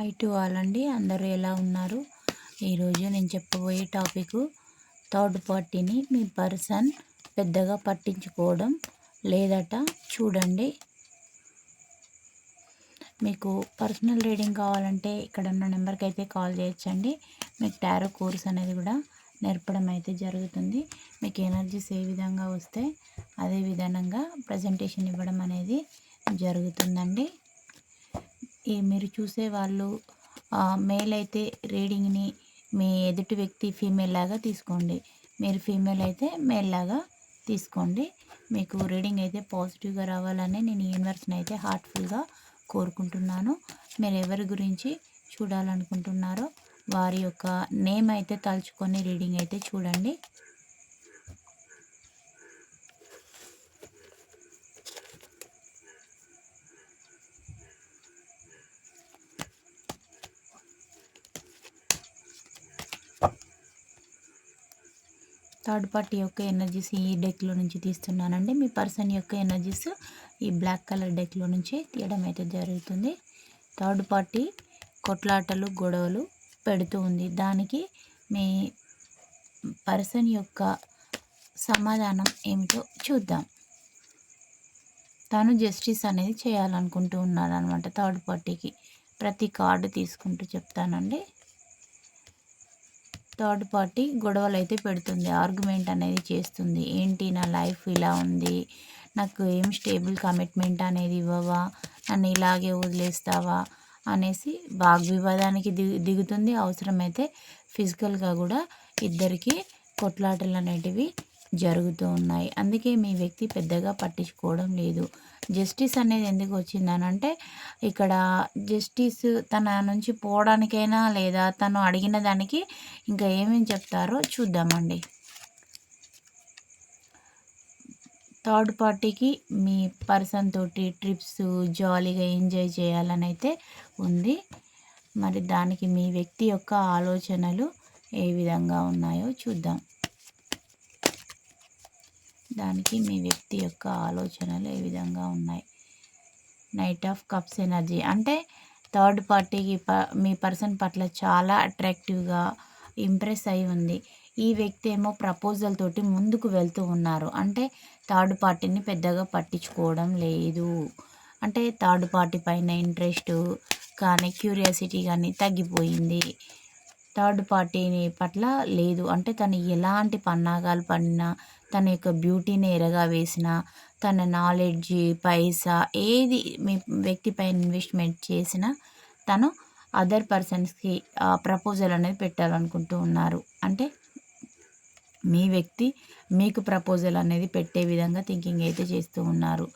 High to all అండి అందరూ ఎలా ఉన్నారు? ఈరోజు నేను చెప్పబోయే టాపిక్ థర్డ్ పార్టీని మీ పర్సన్ పెద్దగా పట్టించుకోవడం లేదట చూడండి. మీకు పర్సనల్ రీడింగ్ కావాలంటే ఇక్కడ ఉన్న నెంబర్కి అయితే కాల్ చేయొచ్చండి. మీకు టారో కోర్స్ అనేది కూడా నేర్పడం అయితే జరుగుతుంది. మీకు ఎనర్జీస్ ఏ విధంగా వస్తే అదే విధంగా ప్రజెంటేషన్ ఇవ్వడం అనేది జరుగుతుందండి. మీరు చూసే వాళ్ళు మేల్ అయితే రీడింగ్ని మీ ఎదుటి వ్యక్తి ఫీమేల్ లాగా తీసుకోండి. మీరు ఫీమేల్ అయితే మేల్ లాగా తీసుకోండి. మీకు రీడింగ్ అయితే పాజిటివ్గా రావాలని నేను యూనివర్స్ని అయితే హార్ట్ఫుల్గా కోరుకుంటున్నాను. మీరు ఎవరి గురించి చూడాలనుకుంటున్నారో వారి యొక్క నేమ్ అయితే తలుచుకొని రీడింగ్ అయితే చూడండి. థర్డ్ పార్టీ యొక్క ఎనర్జీస్ ఈ డెక్లో నుంచి తీస్తున్నానండి. మీ పర్సన్ యొక్క ఎనర్జీస్ ఈ బ్లాక్ కలర్ డెక్లో నుంచి తీయడం అయితే జరుగుతుంది. థర్డ్ పార్టీ కొట్లాటలు గొడవలు పెడుతూ ఉంది. దానికి మీ పర్సన్ యొక్క సమాధానం ఏమిటో చూద్దాం. తను జస్టిస్ అనేది చేయాలనుకుంటూ ఉన్నారనమాట థర్డ్ పార్టీకి. ప్రతి కార్డు తీసుకుంటూ చెప్తానండి. థర్డ్ పార్టీ గొడవలు అయితే పెడుతుంది ఆర్గ్యుమెంట్ అనేది చేస్తుంది. ఏంటి నా లైఫ్ ఇలా ఉంది? నాకు ఏం స్టేబుల్ కమిట్మెంట్ అనేది ఇవ్వవా? నన్ను ఇలాగే వదిలేస్తావా? అనేసి వాగ్వివాదానికి దిగు దిగుతుంది. అవసరమైతే ఫిజికల్గా కూడా ఇద్దరికి కొట్లాటలు అనేటివి జరుగుతూ ఉన్నాయి. అందుకే మీ వ్యక్తి పెద్దగా పట్టించుకోవడం లేదు. జస్టిస్ అనేది ఎందుకు వచ్చిందనంటే ఇక్కడ జస్టిస్ తన నుంచి పోవడానికైనా లేదా తను అడిగిన దానికి ఇంకా ఏమేమి చెప్తారో చూద్దామండి. థర్డ్ పార్టీకి మీ పర్సన్ తోటి ట్రిప్స్ జాలీగా ఎంజాయ్ చేయాలని అయితే ఉంది. మరి దానికి మీ వ్యక్తి యొక్క ఆలోచనలు ఏ విధంగా ఉన్నాయో చూద్దాం. దానికి మీ వ్యక్తి యొక్క ఆలోచనలు ఏ విధంగా ఉన్నాయి? నైట్ ఆఫ్ కప్స్ ఎనర్జీ అంటే థర్డ్ పార్టీకి ప మీ పర్సన్ పట్ల చాలా అట్రాక్టివ్గా ఇంప్రెస్ అయి ఉంది. ఈ వ్యక్తి ఏమో ప్రపోజల్ తోటి ముందుకు వెళ్తూ ఉన్నారు. అంటే థర్డ్ పార్టీని పెద్దగా పట్టించుకోవడం లేదు. అంటే థర్డ్ పార్టీ పైన ఇంట్రెస్ట్ కానీ క్యూరియాసిటీ కానీ తగ్గిపోయింది. థర్డ్ పార్టీని పట్ల లేదు. అంటే తను ఎలాంటి పన్నాగాలు పడినా తన యొక్క బ్యూటీని ఎరగా వేసిన తన నాలెడ్జ్ పైసా ఏది మీ వ్యక్తి పైన ఇన్వెస్ట్మెంట్ చేసినా తను అదర్ పర్సన్స్కి ప్రపోజల్ అనేది పెట్టాలనుకుంటూ ఉన్నారు. అంటే మీ వ్యక్తి మీకు ప్రపోజల్ అనేది పెట్టే విధంగా థింకింగ్ అయితే చేస్తూ ఉన్నారు.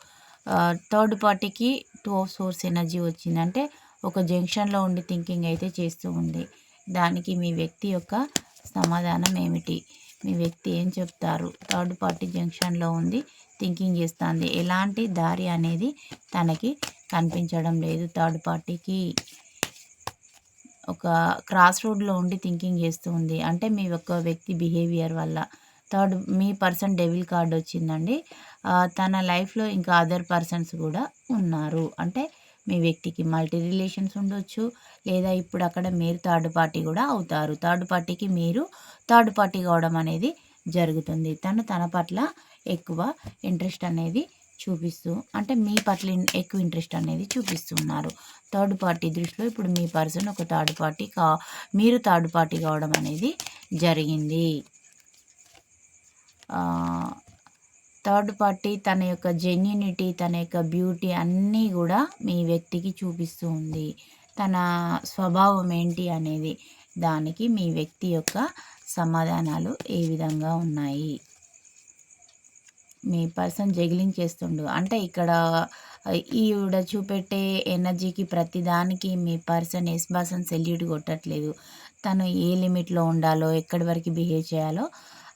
థర్డ్ పార్టీకి టూ ఆఫ్ సోర్స్ ఎనర్జీ వచ్చిందంటే ఒక జంక్షన్లో ఉండి థింకింగ్ అయితే చేస్తూ ఉంది. దానికి మీ వ్యక్తి యొక్క సమాధానం ఏమిటి? మీ వ్యక్తి ఏం చెప్తారు? థర్డ్ పార్టీ జంక్షన్లో ఉంది థింకింగ్ చేస్తుంది. ఎలాంటి దారి అనేది తనకి కనిపించడం లేదు. థర్డ్ పార్టీకి ఒక క్రాస్ రోడ్లో ఉండి థింకింగ్ చేస్తూ ఉంది. అంటే మీ యొక్క వ్యక్తి బిహేవియర్ వల్ల. థర్డ్ మీ పర్సన్ డెవిల్ కార్డ్ వచ్చిందండి. తన లైఫ్లో ఇంకా అదర్ పర్సన్స్ కూడా ఉన్నారు. అంటే మీ వ్యక్తికి మల్టీ రిలేషన్స్ ఉండొచ్చు. లేదా ఇప్పుడు అక్కడ మీరు థర్డ్ పార్టీ కూడా అవుతారు. థర్డ్ పార్టీకి మీరు థర్డ్ పార్టీ కావడం అనేది జరుగుతుంది. తను తన పట్ల ఎక్కువ ఇంట్రెస్ట్ అనేది చూపిస్తూ అంటే మీ పట్ల ఎక్కువ ఇంట్రెస్ట్ అనేది చూపిస్తున్నారు థర్డ్ పార్టీ దృష్టిలో ఇప్పుడు మీ పర్సన్ ఒక థర్డ్ పార్టీ కా మీరు థర్డ్ పార్టీ కావడం అనేది జరిగింది. థర్డ్ పార్టీ తన యొక్క జెన్యునిటీ తన యొక్క బ్యూటీ అన్నీ కూడా మీ వ్యక్తికి చూపిస్తూ ఉంది. తన స్వభావం ఏంటి అనేది దానికి మీ వ్యక్తి యొక్క సమాధానాలు ఏ విధంగా ఉన్నాయి? మీ పర్సన్ జగిలింగ్ చేస్తుండు అంటే ఇక్కడ ఈవిడ చూపెట్టే ఎనర్జీకి ప్రతిదానికి మీ పర్సన్ ఎస్బాసన్ సెల్యూట్ కొట్టట్లేదు. తను ఏ లిమిట్లో ఉండాలో ఎక్కడి వరకు బిహేవ్ చేయాలో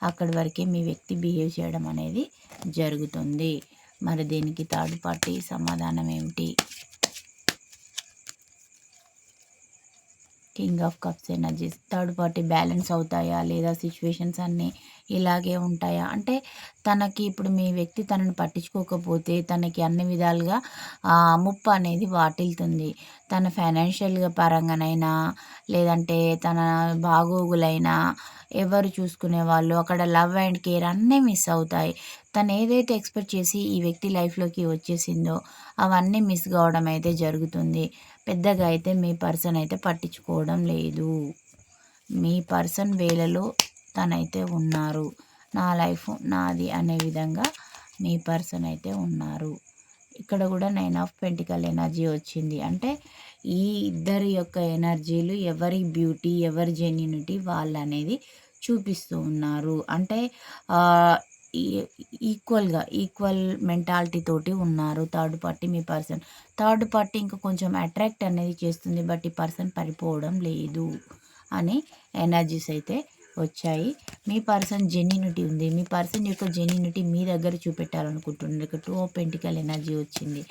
అక్కడి వరకే మీ వ్యక్తి బిహేవ్ చేయడం అనేది జరుగుతుంది. మరి దీనికి థర్డ్ పార్టీ సమాధానం ఏమిటి? King of cups energies third party balance అవుతాయా? లేదా సిచ్యువేషన్స్ అన్నీ ఇలాగే ఉంటాయా? అంటే తనకి ఇప్పుడు మీ వ్యక్తి తనని పట్టించుకోకపోతే తనకి అన్ని విధాలుగా ముప్పు అనేది వాటిల్తుంది. తన ఫైనాన్షియల్గా పరంగానైనా లేదంటే తన బాగోగులైనా ఎవరు చూసుకునే వాళ్ళు అక్కడ లవ్ అండ్ కేర్ అన్నీ మిస్ అవుతాయి. తను ఏదైతే ఎక్స్పెక్ట్ చేసి ఈ వ్యక్తి లైఫ్లోకి వచ్చేసిందో అవన్నీ మిస్ కావడం అయితే జరుగుతుంది. పెద్దగా అయితే మీ పర్సన్ అయితే పట్టించుకోవడం లేదు. మీ పర్సన్ వేలలో తనైతే ఉన్నారు. నా లైఫ్ నాది అనే విధంగా మీ పర్సన్ అయితే ఉన్నారు. ఇక్కడ కూడా నైన్ ఆఫ్ పెంటికల్ ఎనర్జీ వచ్చింది. అంటే ఈ ఇద్దరి యొక్క ఎనర్జీలు ఎవరి బ్యూటీ ఎవరి జెన్యునిటీ వాళ్ళు అనేది చూపిస్తూ ఉన్నారు. అంటే ఈక్వల్గా ఈక్వల్ మెంటాలిటీ తోటి ఉన్నారు. థర్డ్ పార్టీ మీ పర్సన్ థర్డ్ పార్టీ ఇంకా కొంచెం అట్రాక్ట్ అనేది చేస్తుంది బట్ ఈ పర్సన్ పడిపోవడం లేదు అని ఎనర్జీస్ అయితే వచ్చాయి. మీ పర్సన్ జెన్యునిటీ ఉంది. మీ పర్సన్ యొక్క జెన్యునిటీ మీ దగ్గర చూపెట్టాలనుకుంటున్నారు. ఇక టూ పెంటికల్ ఎనర్జీ వచ్చింది.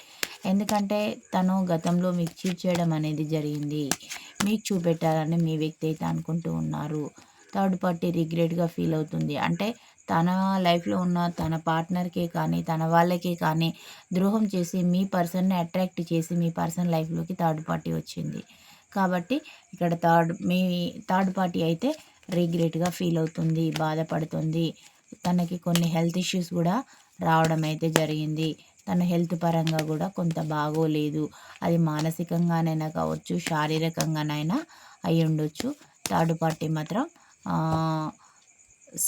ఎందుకంటే తను గతంలో మీకు చీట్ చేయడం అనేది జరిగింది. మీకు చూపెట్టాలని మీ వ్యక్తి అయితే అనుకుంటూ ఉన్నారు. థర్డ్ పార్టీ రిగ్రెట్గా ఫీల్ అవుతుంది. అంటే తన లైఫ్లో ఉన్న తన పార్ట్నర్కే కానీ తన వాళ్ళకే కానీ ద్రోహం చేసి మీ పర్సన్ని అట్రాక్ట్ చేసి మీ పర్సన్ లైఫ్లోకి థర్డ్ పార్టీ వచ్చింది. కాబట్టి ఇక్కడ థర్డ్ మీ థర్డ్ పార్టీ అయితే రిగ్రెట్గా ఫీల్ అవుతుంది బాధపడుతుంది. తనకి కొన్ని హెల్త్ ఇష్యూస్ కూడా రావడం అయితే జరిగింది. తన హెల్త్ పరంగా కూడా కొంత బాగోలేదు. అది మానసికంగానైనా కావచ్చు శారీరకంగానైనా అయి ఉండొచ్చు థర్డ్ పార్టీ మాత్రం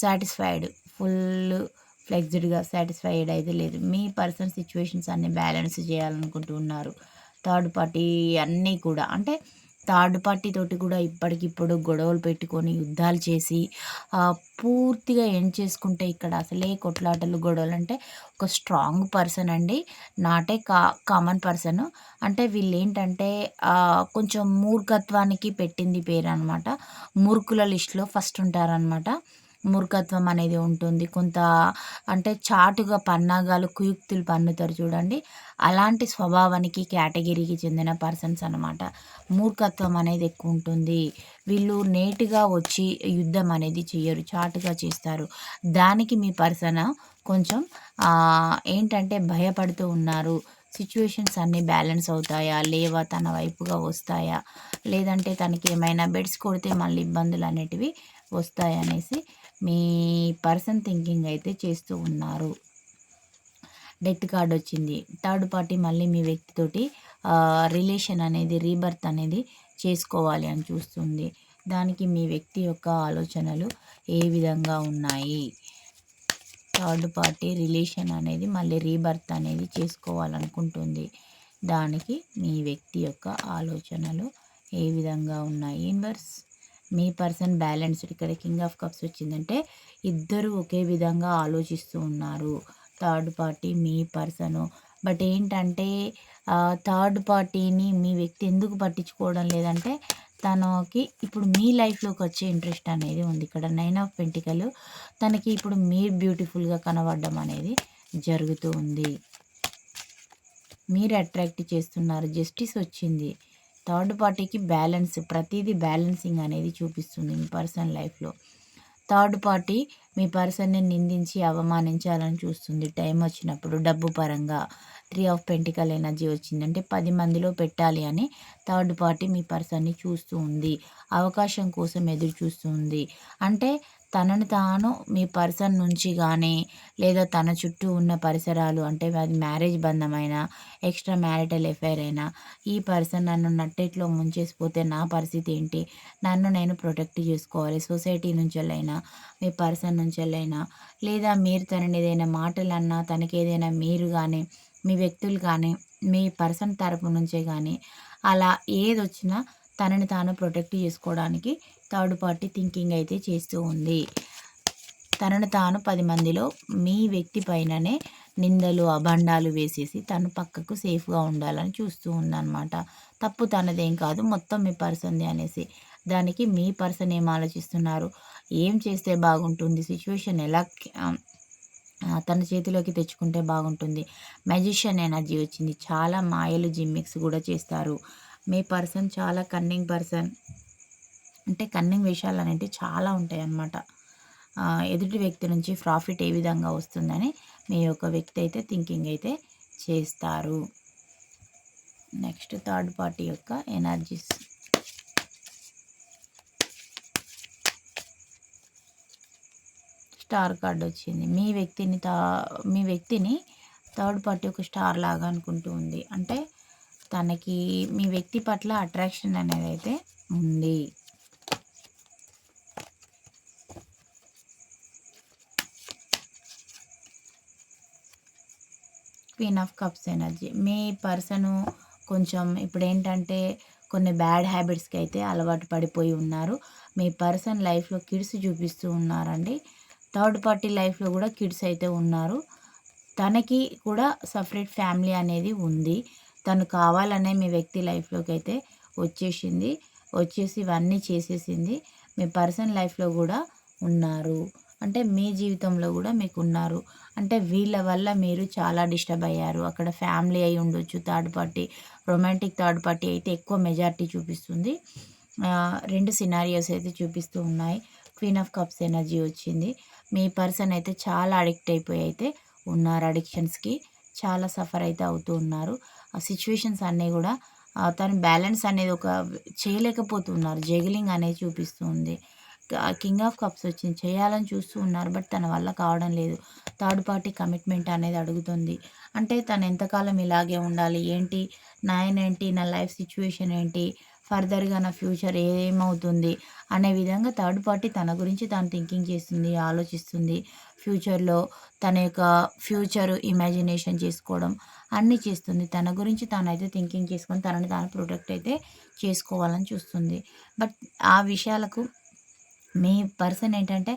సాటిస్ఫైడ్ ఫుల్ ఫ్లెక్సిడ్గా సాటిస్ఫైడ్ అయితే లేదు. మీ పర్సనల్ సిచ్యువేషన్స్ అన్ని బ్యాలెన్స్ చేయాలనుకుంటున్నారు థర్డ్ పార్టీ అన్నీ కూడా. అంటే థర్డ్ పార్టీ తోటి కూడా ఇప్పటికిప్పుడు గొడవలు పెట్టుకొని యుద్ధాలు చేసి పూర్తిగా ఎండ్ చేసుకుంటే ఇక్కడ అసలే కొట్లాటలు గొడవలు. అంటే ఒక స్ట్రాంగ్ పర్సన్ అండి. నాటే కా కామన్ పర్సన్. అంటే వీళ్ళు ఏంటంటే కొంచెం మూర్ఖత్వానికి పెట్టింది పేరు అనమాట మూర్ఖుల లిస్టులో ఫస్ట్ ఉంటారనమాట. మూర్ఖత్వం అనేది ఉంటుంది. కొంత అంటే చాటుగా పన్నాగాలు కుయుక్తులు పన్నుతారు చూడండి. అలాంటి స్వభావానికి కేటగిరీకి చెందిన పర్సన్స్ అనమాట మూర్ఖత్వం అనేది ఎక్కువ ఉంటుంది. వీళ్ళు నేటుగా వచ్చి యుద్ధం అనేది చేయరు చాటుగా చేస్తారు. దానికి మీ పర్సన్ కొంచెం ఏంటంటే భయపడుతూ ఉన్నారు. సిచ్యువేషన్స్ అన్నీ బ్యాలెన్స్ అవుతాయా? లేవా? తన వైపుగా వస్తాయా? లేదంటే తనకి ఏమైనా బెడ్స్ కొడితే మళ్ళీ ఇబ్బందులు అనేటివి వస్తాయనేసి మీ పర్సన్ థింకింగ్ అయితే చేస్తూ ఉన్నారు. డెత్ కార్డ్ వచ్చింది. థర్డ్ పార్టీ మళ్ళీ మీ వ్యక్తితోటి రిలేషన్ అనేది రీబర్త్ అనేది చేసుకోవాలి అని చూస్తుంది. దానికి మీ వ్యక్తి యొక్క ఆలోచనలు ఏ విధంగా ఉన్నాయి? థర్డ్ పార్టీ రిలేషన్ అనేది మళ్ళీ రీబర్త్ అనేది చేసుకోవాలనుకుంటుంది. దానికి మీ వ్యక్తి యొక్క ఆలోచనలు ఏ విధంగా ఉన్నాయి? ఇన్వర్స్. మీ పర్సన్ బ్యాలెన్స్డ్ ఇక్కడ కింగ్ ఆఫ్ కప్స్ వచ్చిందంటే ఇద్దరు ఒకే విధంగా ఆలోచిస్తూ ఉన్నారు. థర్డ్ పార్టీ మీ పర్సను. బట్ ఏంటంటే థర్డ్ పార్టీని మీ వ్యక్తి ఎందుకు పట్టించుకోవడం లేదంటే తనకి ఇప్పుడు మీ లైఫ్లోకి వచ్చే ఇంట్రెస్ట్ అనేది ఉంది. ఇక్కడ నైన్ ఆఫ్ పెంటికలు తనకి ఇప్పుడు మీరు బ్యూటిఫుల్గా కనబడడం అనేది జరుగుతూ ఉంది. మీరు అట్రాక్ట్ చేస్తున్నారు. జస్టిస్ వచ్చింది. థర్డ్ పార్టీకి బ్యాలెన్స్ ప్రతిదీ బ్యాలెన్సింగ్ అనేది చూపిస్తుంది మీ పర్సన్ లైఫ్లో. థర్డ్ పార్టీ మీ పర్సన్ని నిందించి అవమానించాలని చూస్తుంది. టైం వచ్చినప్పుడు డబ్బు పరంగా త్రీ ఆఫ్ పెంటికల్ ఎనర్జీ వచ్చిందంటే పది మందిలో పెట్టాలి అని థర్డ్ పార్టీ మీ పర్సన్ని చూస్తూ ఉంది అవకాశం కోసం ఎదురు చూస్తుంది అంటే తనని తాను మీ పర్సన్ నుంచి కానీ లేదా తన చుట్టూ ఉన్న పరిసరాలు అంటే అది మ్యారేజ్ బంధమైన ఎక్స్ట్రా మ్యారిటల్ ఎఫైర్ అయినా ఈ పర్సన్ నన్ను నట్టేట్లో ముంచేసిపోతే నా పరిస్థితి ఏంటి? నన్ను నేను ప్రొటెక్ట్ చేసుకోవాలి. సొసైటీ నుంచెల్లైనా మీ పర్సన్ నుంచెల్లైనా లేదా మీరు తనని ఏదైనా మాటలు అన్నా తనకి ఏదైనా మీరు కానీ మీ వ్యక్తులు కానీ మీ పర్సన్ తరపు నుంచే కానీ అలా ఏది వచ్చినా తనని తాను ప్రొటెక్ట్ చేసుకోవడానికి థర్డ్ పార్టీ థింకింగ్ అయితే చేస్తూ ఉంది. తనను తాను పది మందిలో మీ వ్యక్తి పైననే నిందలు అభండాలు వేసేసి తను పక్కకు సేఫ్గా ఉండాలని చూస్తూ ఉందన్నమాట. తప్పు తనదేం కాదు మొత్తం మీ పర్సన్ది అనేసి. దానికి మీ పర్సన్ ఏం ఆలోచిస్తున్నారు? ఏం చేస్తే బాగుంటుంది? సిచ్యువేషన్ ఎలా తన చేతిలోకి తెచ్చుకుంటే బాగుంటుంది? మ్యాజిషియన్ ఎనర్జీ వచ్చింది. చాలా మాయలు జిమ్మిక్స్ కూడా చేస్తారు. మీ పర్సన్ చాలా కన్నింగ్ పర్సన్. అంటే కన్నింగ్ విషయాలు అనేటివి చాలా ఉంటాయి అన్నమాట ఎదుటి వ్యక్తి నుంచి ప్రాఫిట్ ఏ విధంగా వస్తుందని మీ యొక్క వ్యక్తి అయితే థింకింగ్ అయితే చేస్తారు. నెక్స్ట్ థర్డ్ పార్టీ యొక్క ఎనర్జీస్ స్టార్ కార్డ్ వచ్చింది. మీ వ్యక్తిని తా మీ వ్యక్తిని థర్డ్ పార్టీ ఒక స్టార్ లాగా అనుకుంటూ ఉంది. అంటే తనకి మీ వ్యక్తి పట్ల అట్రాక్షన్ అనేది అయితే ఉంది. క్వీన్ ఆఫ్ కప్స్ ఎనర్జీ మీ పర్సను కొంచెం ఇప్పుడు ఏంటంటే కొన్ని బ్యాడ్ హ్యాబిట్స్కి అయితే అలవాటు పడిపోయి ఉన్నారు. మీ పర్సన్ లైఫ్లో కిడ్స్ చూపిస్తూ ఉన్నారండి. థర్డ్ పార్టీ లైఫ్లో కూడా కిడ్స్ అయితే ఉన్నారు. తనకి కూడా సపరేట్ ఫ్యామిలీ అనేది ఉంది. తను కావాలనే మీ వ్యక్తి లైఫ్లోకి అయితే వచ్చేసింది. వచ్చేసి ఇవన్నీ చేసేసింది. మీ పర్సన్ లైఫ్లో కూడా ఉన్నారు. అంటే మీ జీవితంలో కూడా మీకు ఉన్నారు. అంటే వీళ్ళ వల్ల మీరు చాలా డిస్టర్బ్ అయ్యారు. అక్కడ ఫ్యామిలీ అయి ఉండొచ్చు third party romantic third party అయితే ఎక్కువ మెజారిటీ చూపిస్తుంది. రెండు సినారియోస్ అయితే చూపిస్తూ ఉన్నాయి. క్వీన్ ఆఫ్ కప్స్ ఎనర్జీ వచ్చింది. మీ పర్సన్ అయితే చాలా అడిక్ట్ అయిపోయి అయితే ఉన్నారు. అడిక్షన్స్కి చాలా సఫర్ అయితే అవుతూ ఉన్నారు. సిచ్యువేషన్స్ అన్నీ కూడా తను బ్యాలెన్స్ అనేది ఒక చేయలేకపోతున్నారు. జగిలింగ్ అనేది చూపిస్తుంది. కింగ్ ఆఫ్ కప్స్ వచ్చింది. చేయాలని చూస్తూ ఉన్నారు బట్ తన వల్ల కావడం లేదు. థర్డ్ పార్టీ కమిట్మెంట్ అనేది అడుగుతుంది. అంటే తను ఎంతకాలం ఇలాగే ఉండాలి? ఏంటి? నాయన ఏంటి? నా లైఫ్ సిచ్యువేషన్ ఏంటి? ఫర్దర్గా నా ఫ్యూచర్ ఏమవుతుంది? అనే విధంగా థర్డ్ పార్టీ తన గురించి తాను థింకింగ్ చేస్తుంది ఆలోచిస్తుంది. ఫ్యూచర్లో తన యొక్క ఫ్యూచర్ ఇమాజినేషన్ చేసుకోవడం అన్నీ చేస్తుంది. తన గురించి తానైతే థింకింగ్ చేసుకొని తనని తాను ప్రొటెక్ట్ అయితే చేసుకోవాలని చూస్తుంది. బట్ ఆ విషయాలకు మీ పర్సన్ ఏంటంటే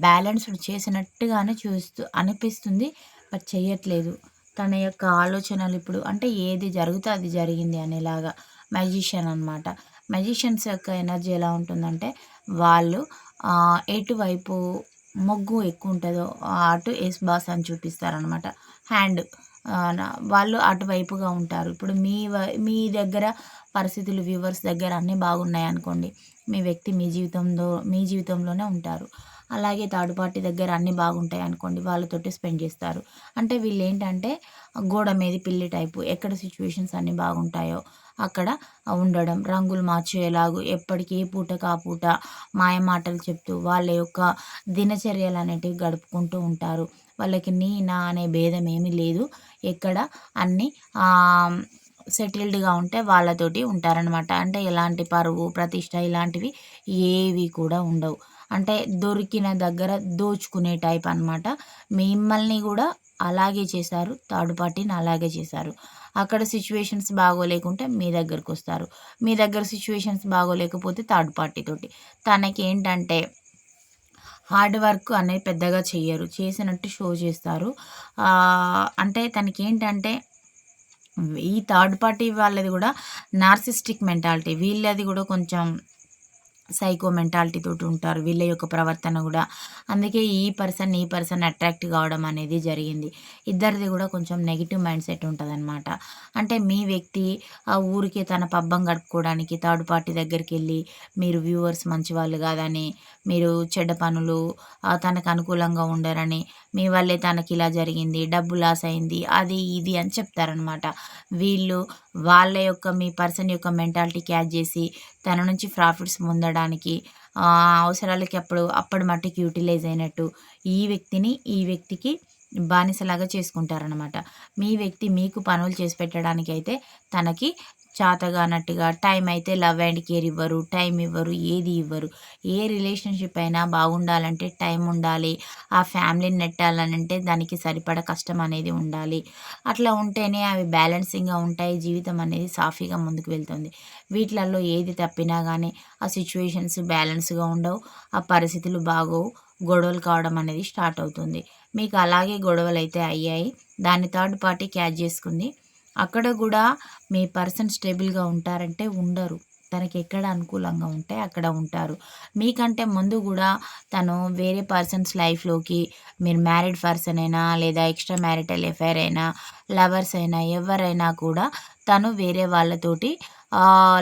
బ్యాలెన్స్డ్ చేసినట్టుగానే చూస్తూ అనిపిస్తుంది బట్ చేయట్లేదు తన యొక్క ఆలోచనలు ఇప్పుడు అంటే ఏది జరిగితే అది జరిగింది అనేలాగా మ్యాజిషియన్ అనమాట మ్యాజిషియన్స్ యొక్క ఎనర్జీ ఎలా ఉంటుందంటే వాళ్ళు ఎటువైపు మొగ్గు ఎక్కువ ఉంటుందో అటు ఎస్ బాస్ అని చూపిస్తారనమాట హ్యాండ్ వాళ్ళు అటువైపుగా ఉంటారు. ఇప్పుడు మీ మీ దగ్గర పరిస్థితులు వ్యూవర్స్ దగ్గర అన్నీ బాగున్నాయి అనుకోండి మీ వ్యక్తి మీ జీవితంలో మీ జీవితంలోనే ఉంటారు. అలాగే థర్డ్ పార్టీ దగ్గర అన్నీ బాగుంటాయి అనుకోండి వాళ్ళతోటి స్పెండ్ చేస్తారు. అంటే వీళ్ళు ఏంటంటే గోడ మీద పిల్లి టైపు ఎక్కడ సిచ్యువేషన్స్ అన్నీ బాగుంటాయో అక్కడ ఉండడం రంగులు మార్చేలాగు ఎప్పటికీ ఏ పూట కా పూట మాయ మాటలు చెప్తూ వాళ్ళ యొక్క దినచర్యలు అనేటివి గడుపుకుంటూ ఉంటారు. వాళ్ళకి నీ నా అనే భేదం ఏమీ లేదు. ఎక్కడ అన్నీ సెటిల్డ్గా ఉంటే వాళ్ళతోటి ఉంటారనమాట అంటే ఎలాంటి పరువు ప్రతిష్ట ఇలాంటివి ఏవి కూడా ఉండవు. అంటే దొరికిన దగ్గర దోచుకునే టైప్ అనమాట మిమ్మల్ని కూడా అలాగే చేశారు థర్డ్ పార్టీని అలాగే చేశారు. అక్కడ సిచ్యువేషన్స్ బాగోలేకుంటే మీ దగ్గరకు వస్తారు. మీ దగ్గర సిచ్యువేషన్స్ బాగోలేకపోతే థర్డ్ పార్టీతోటి తనకి ఏంటంటే హార్డ్ వర్క్ అనేది పెద్దగా చెయ్యరు చేసినట్టు షో చేస్తారు. అంటే తనకి ఏంటంటే ఈ థర్డ్ పార్టీ వాళ్ళది కూడా నార్సిస్టిక్ మెంటాలిటీ. వీళ్ళది కూడా కొంచెం సైకో మెంటాలిటీ తోటి ఉంటారు. వీళ్ళ యొక్క ప్రవర్తన కూడా. అందుకే ఈ పర్సన్ ఈ పర్సన్ అట్రాక్ట్ కావడం అనేది జరిగింది. ఇద్దరిది కూడా కొంచెం నెగిటివ్ మైండ్ సెట్ ఉంటుంది అనమాట అంటే మీ వ్యక్తి ఆ ఊరికి తన పబ్బం గడుపుకోవడానికి థర్డ్ పార్టీ దగ్గరికి వెళ్ళి మీరు వ్యూవర్స్ మంచి వాళ్ళు కాదని మీరు చెడ్డ పనులు తనకు అనుకూలంగా ఉండరని మీ వల్లే తనకి ఇలా జరిగింది డబ్బు లాస్ అయింది అది ఇది అని చెప్తారనమాట వీళ్ళు వాళ్ళ యొక్క మీ పర్సన్ యొక్క మెంటాలిటీ క్యాచ్ చేసి తన నుంచి ప్రాఫిట్స్ పొందడానికి అవసరాలకి అప్పుడు అప్పటి మట్టికి యూటిలైజ్ అయినట్టు ఈ వ్యక్తిని ఈ వ్యక్తికి బానిసలాగా చేసుకుంటారనమాట మీ వ్యక్తి మీకు పనులు చేసి పెట్టడానికి అయితే తనకి చాతగానట్టుగా టైం అయితే లవ్ అండ్ కేర్ ఇవ్వరు టైం ఇవ్వరు ఏది ఇవ్వరు. ఏ రిలేషన్షిప్ అయినా బాగుండాలంటే టైం ఉండాలి. ఆ ఫ్యామిలీని నెట్టాలనంటే దానికి సరిపడ కష్టం అనేది ఉండాలి. అట్లా ఉంటేనే అవి బ్యాలెన్సింగ్గా ఉంటాయి. జీవితం అనేది సాఫీగా ముందుకు వెళ్తుంది. వీటిలలో ఏది తప్పినా కానీ ఆ సిచ్యువేషన్స్ బ్యాలెన్స్గా ఉండవు. ఆ పరిస్థితులు బాగోవు. గొడవలు కావడం అనేది స్టార్ట్ అవుతుంది. మీకు అలాగే గొడవలు అయితే అయ్యాయి. దాన్ని థర్డ్ పార్టీ క్యాచ్ చేసుకుంది. అక్కడ కూడా మీ పర్సన్ స్టేబుల్గా ఉంటారంటే ఉండరు. తనకి ఎక్కడ అనుకూలంగా ఉంటే అక్కడ ఉంటారు. మీకంటే ముందు కూడా తను వేరే పర్సన్స్ లైఫ్లోకి మీరు మ్యారీడ్ పర్సన్ అయినా లేదా ఎక్స్ట్రా మ్యారిటల్ ఎఫైర్ అయినా లవర్స్ అయినా ఎవరైనా కూడా తను వేరే వాళ్ళతోటి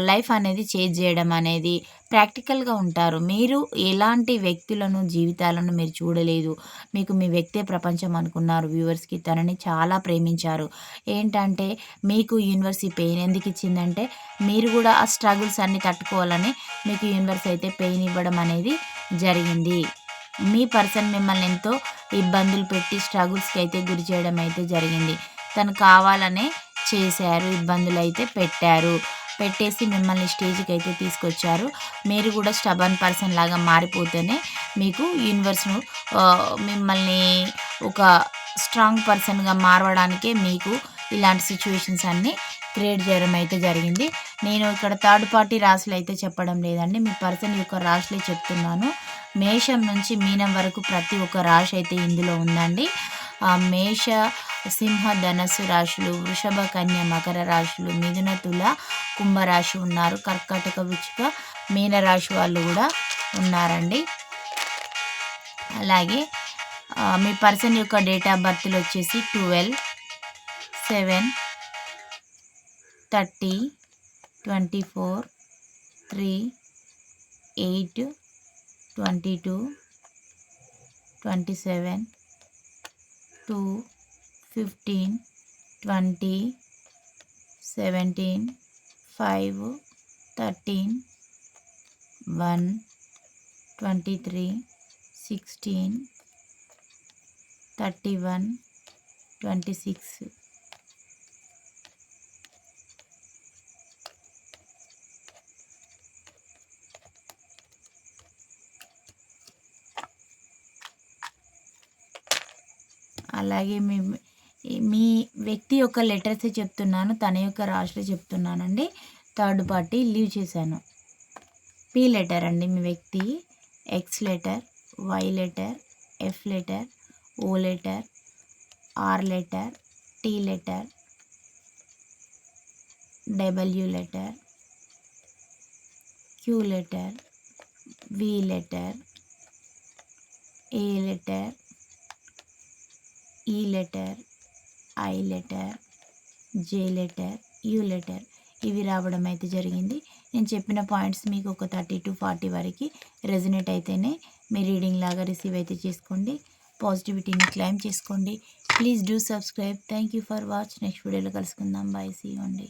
లైఫ్ అనేది చేంజ్ చేయడం అనేది ప్రాక్టికల్గా ఉంటారు. మీరు ఎలాంటి వ్యక్తులను జీవితాలను మీరు చూడలేదు. మీకు మీ వ్యక్తే ప్రపంచం అనుకున్నారు. వ్యూవర్స్కి తనని చాలా ప్రేమించారు. ఏంటంటే మీకు యూనివర్స్ ఈ పెయిన్ ఎందుకు ఇచ్చిందంటే మీరు కూడా ఆ స్ట్రగుల్స్ అన్ని తట్టుకోవాలని మీకు యూనివర్స్ అయితే పెయిన్ ఇవ్వడం అనేది జరిగింది. మీ పర్సన్ మిమ్మల్ని ఎంతో ఇబ్బందులు పెట్టి స్ట్రగుల్స్కి అయితే గురి చేయడం అయితే జరిగింది. తను కావాలనే చేశారు ఇబ్బందులు అయితే పెట్టారు. పెట్టేసి మిమ్మల్ని స్టేజ్కి అయితే తీసుకొచ్చారు. మీరు కూడా స్టబన్ పర్సన్ లాగా మారిపోతేనే మీకు యూనివర్స్ను మిమ్మల్ని ఒక స్ట్రాంగ్ పర్సన్గా మారవడానికే మీకు ఇలాంటి సిచ్యువేషన్స్ అన్నీ క్రియేట్ చేయడం అయితే జరిగింది. నేను ఇక్కడ థర్డ్ పార్టీ రాశులు అయితే చెప్పడం లేదండి. మీ పర్సన్ యొక్క రాశులే చెప్తున్నాను. మేషం నుంచి మీనం వరకు ప్రతి ఒక్క రాశి అయితే ఇందులో ఉందండి. మేష సింహ ధనస్సు రాశులు వృషభ కన్య మకర రాశులు మిథున తుల కుంభరాశి ఉన్నారు. కర్కాటక వృచ్చిక మీనరాశి వాళ్ళు కూడా ఉన్నారండి. అలాగే మీ పర్సన్ యొక్క డేట్ ఆఫ్ బర్త్లు వచ్చేసి twelve seven thirty twenty four three eight twenty two twenty seven to 15, 20, 17, 5, 13, 1, 23, 16, 31, 26. అలాగే మీ మీ వ్యక్తి యొక్క లెటర్స్ చెప్తున్నాను తన యొక్క రాశులు చెప్తున్నానండి. థర్డ్ పార్టీ లీవ్ చేశాను. పి లెటర్ అండి మీ వ్యక్తి. X letter Y letter F letter O letter R letter T letter W letter Q letter V letter A letter E letter I letter J letter U letter ఇవి రావడం అయితే జరిగింది. నేను చెప్పిన పాయింట్స్ మీకు ఒక థర్టీ టు ఫార్టీ వరకు resonate అయితేనే మీ రీడింగ్ లాగా రిసీవ్ అయితే చేసుకోండి. పాజిటివిటీని క్లైమ్ చేసుకోండి. Please do subscribe. Thank you for watch. Next వీడియోలో కలుసుకుందాం. Bye see. ఉండి